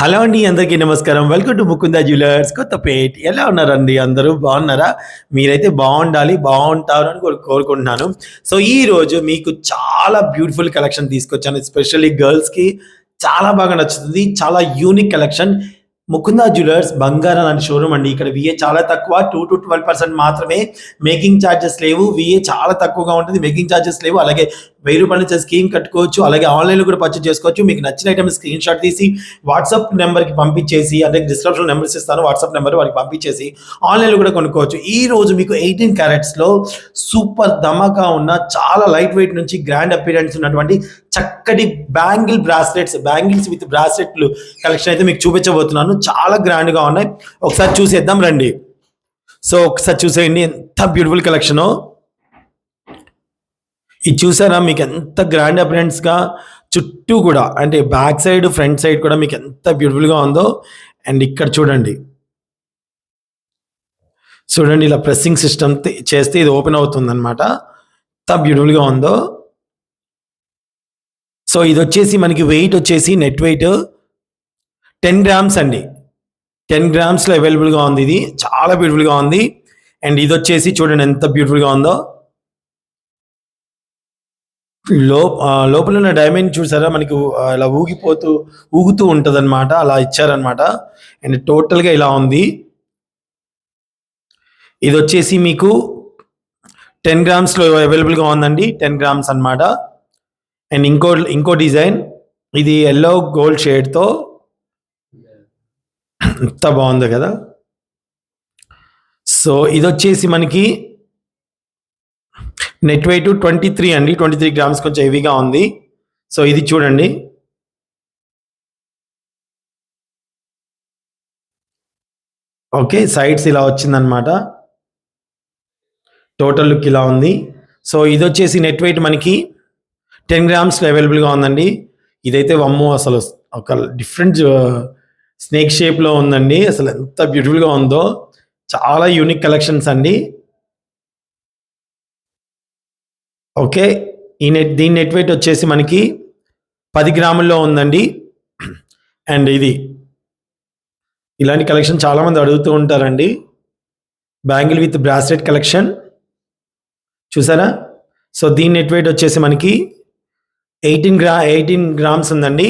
Hello అండి అందరికీ నమస్కారం. Welcome to Mukunda jewellers Kothapet. ఎలా ఉన్నారండి అందరూ? బాగున్నారా? మీరైతే బాగుండాలి బాగుంటారు అని కోరుకుంటున్నాను. సో ఈ రోజు మీకు చాలా బ్యూటిఫుల్ కలెక్షన్ తీసుకొచ్చాను. ఎస్పెషల్లీ గర్ల్స్కి చాలా బాగా నచ్చుతుంది. చాలా యూనిక్ కలెక్షన్ ముకుందా జ్యువెలర్స్ బంగారం అని షోరూమ్ అండి. ఇక్కడ విఏ చాలా తక్కువ టూ టు ట్వెల్వ్ పర్సెంట్ మాత్రమే. మేకింగ్ ఛార్జెస్ లేవు. విఏ చాలా తక్కువగా ఉంటుంది. మేకింగ్ ఛార్జెస్ లేవు. అలాగే వెయ్యి రూపాయల నుంచి స్కీమ్ కట్టుకోవచ్చు అలాగే ఆన్లైన్లో కూడా పర్చేస్ చేసుకోవచ్చు. మీకు నచ్చిన ఐటమ్ స్క్రీన్ షాట్ తీసి వాట్సాప్ నెంబర్కి పంపించేసి అంటే డిస్క్రిప్షన్ నెంబర్స్ ఇస్తాను వాట్సాప్ నెంబర్ వారికి పంపించేసి ఆన్లైన్లో కూడా కొనుక్కోవచ్చు. ఈ రోజు మీకు ఎయిటీన్ క్యారెట్స్లో సూపర్ ధమాకా ఉన్న చాలా లైట్ వెయిట్ నుంచి గ్రాండ్ అపీరెన్స్ ఉన్నటువంటి చక్కటి బ్యాంగిల్ బ్రాస్లెట్స్ బ్యాంగిల్స్ విత్ బ్రాస్లెట్లు కలెక్షన్ అయితే మీకు చూపించబోతున్నాను. చాలా గ్రాండ్గా ఉన్నాయి. ఒకసారి చూసేద్దాం రండి. సో ఒకసారి చూసేయండి. ఎంత బ్యూటిఫుల్ కలెక్షను ఇది చూసారా? మీకు ఎంత గ్రాండ్ అపరెంట్స్గా చుట్టూ కూడా అంటే బ్యాక్ సైడ్ ఫ్రంట్ సైడ్ కూడా మీకు ఎంత బ్యూటిఫుల్గా ఉందో. అండ్ ఇక్కడ చూడండి. చూడండి ఇలా ప్రెస్సింగ్ సిస్టమ్ చేస్తే ఇది ఓపెన్ అవుతుంది అనమాట ఎంత బ్యూటిఫుల్గా ఉందో. సో ఇది వచ్చేసి మనకి వెయిట్ వచ్చేసి నెట్ వెయిట్ టెన్ గ్రామ్స్ అండి. టెన్ గ్రామ్స్లో అవైలబుల్గా ఉంది ఇది. చాలా బ్యూటిఫుల్గా ఉంది. అండ్ ఇది వచ్చేసి చూడండి ఎంత బ్యూటిఫుల్గా ఉందో. లో లోపల ఉన్న డైమండ్ చూసారా? మనకి అలా ఇలా ఊగిపోతూ ఊగుతూ ఉంటుంది అనమాట అలా ఇచ్చారనమాట అండ్ టోటల్గా ఇలా ఉంది. ఇది వచ్చేసి మీకు టెన్ గ్రామ్స్లో అవైలబుల్గా ఉందండి. టెన్ గ్రామ్స్ అన్నమాట. అండ్ ఇంకో ఇంకో డిజైన్ ఇది ఎల్లో గోల్డ్ షేడ్తో ఎంత బాగుంది కదా. సో ఇది వచ్చేసి మనకి నెట్ వెయిట్ ట్వంటీ త్రీ అండి. ట్వంటీ త్రీ గ్రామ్స్ కొంచెం హెవీగా ఉంది. సో ఇది చూడండి. ఓకే సైడ్స్ ఇలా వచ్చిందనమాట టోటల్ లుక్ ఇలా ఉంది. సో ఇది వచ్చేసి నెట్ వెయిట్ మనకి టెన్ గ్రామ్స్ అవైలబుల్గా ఉందండి. ఇదైతే వమ్ము అసలు ఒక డిఫరెంట్ స్నేక్ షేప్లో ఉందండి. అసలు ఎంత బ్యూటిఫుల్గా ఉందో. చాలా యూనిక్ కలెక్షన్స్ అండి. ఓకే? ఈ నెట్ దీని నెట్ వెయిట్ వచ్చేసి మనకి పది గ్రాముల్లో ఉందండి. అండ్ ఇది ఇలాంటి కలెక్షన్ చాలామంది అడుగుతూ ఉంటారండి. Bangle with bracelet collection. చూసారా? సో దీని నెట్ వెయిట్ వచ్చేసి మనకి ఎయిటీన్ గ్రా ఎయిటీన్ గ్రామ్స్ ఉందండి.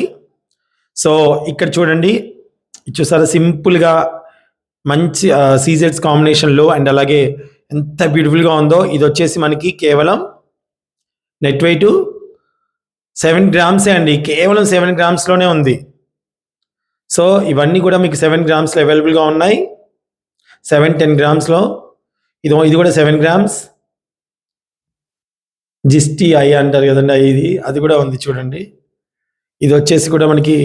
సో ఇక్కడ చూడండి. చూసారా? సింపుల్గా మంచి సీజెడ్స్ కాంబినేషన్లో అండ్ అలాగే ఎంత బ్యూటిఫుల్గా ఉందో. ఇది వచ్చేసి మనకి కేవలం నెట్ వెయిట్ సెవెన్ గ్రామ్సే అండి? కేవలం సెవెన్ గ్రామ్స్లోనే ఉంది. సో ఇవన్నీ కూడా మీకు సెవెన్ గ్రామ్స్లో అవైలబుల్గా ఉన్నాయి. సెవెన్ టెన్ గ్రామ్స్లో ఇది ఇది కూడా సెవెన్ గ్రామ్స్. జిస్టీ ఐ అంటారు కదండి ఐ ఇది. అది కూడా ఉంది చూడండి. ఇది వచ్చేసి కూడా మనకి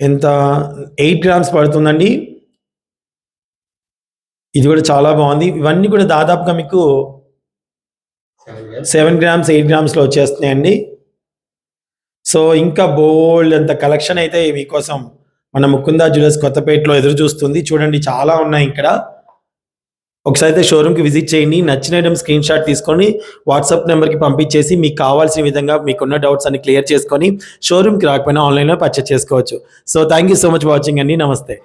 ఎంత? ఎయిట్ గ్రామ్స్ పడుతుందండి. ఇది కూడా చాలా బాగుంది. ఇవన్నీ కూడా దాదాపుగా మీకు సెవెన్ గ్రామ్స్ ఎయిట్ గ్రామ్స్లో వచ్చేస్తున్నాయండి. సో ఇంకా బోల్డ్ అంత కలెక్షన్ అయితే మీకోసం మన ముకుందా జ్యువెలర్స్ కొత్తపేటలో ఎదురు చూస్తుంది చూడండి చాలా ఉన్నాయి ఇక్కడ. ఒకసారి అయితే షోరూమ్కి విజిట్ చేయండి. నచ్చిన ఐటమ్ స్క్రీన్ షాట్ తీసుకొని వాట్సాప్ నెంబర్కి పంపించేసి మీకు కావాల్సిన విధంగా మీకున్న డౌట్స్ అన్ని క్లియర్ చేసుకొని షోరూమ్కి రాకపోయినా ఆన్లైన్లో పర్చేస్ చేసుకోవచ్చు. So thank you so much watching అండి. నమస్తే.